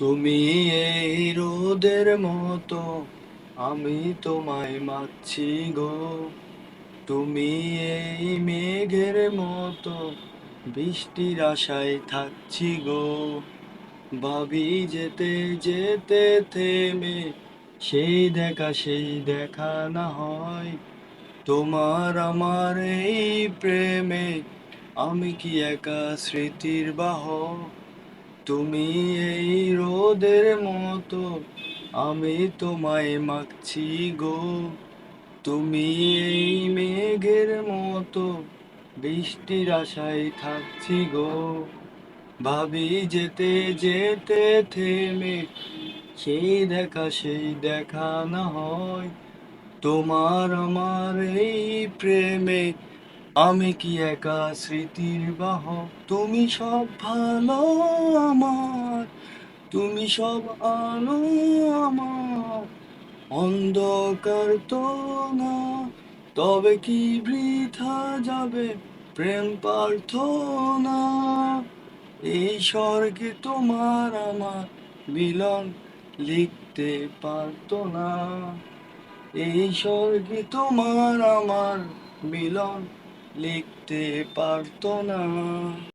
তুমি এই রোদের মতো আমি তোমায় মাছি গো। তুমি এই মেঘের মতো বৃষ্টির আশায় থাকছি গো। ভাবি যেতে যেতে থেমে সেই দেখা সেই দেখা না হয়। তোমার আমার এই প্রেমে আমি কি একা স্মৃতির বাহক? তুমি এই রোদের মতো, আমি তোমায় মাখছি গো। তুমি এই মেঘের মতো, বৃষ্টির আশায় থাকছি গো। ভাবি যেতে যেতে থেমে, সেই দেখা সেই দেখা না হয়। তোমার আমার এই প্রেমে আমি কি একা স্মৃতির বাহক? তুমি সব ভালো আমার। তুমি সব আলো আমার। অন্ধকার তো না, তবে কি বৃথা যাবে প্রেম প্রার্থনা? এই স্বর্গে তোমার আমার মিলন লিখতে পারতো না। এই স্বর্গে তোমার আমার মিলন লিখতে পারতো না।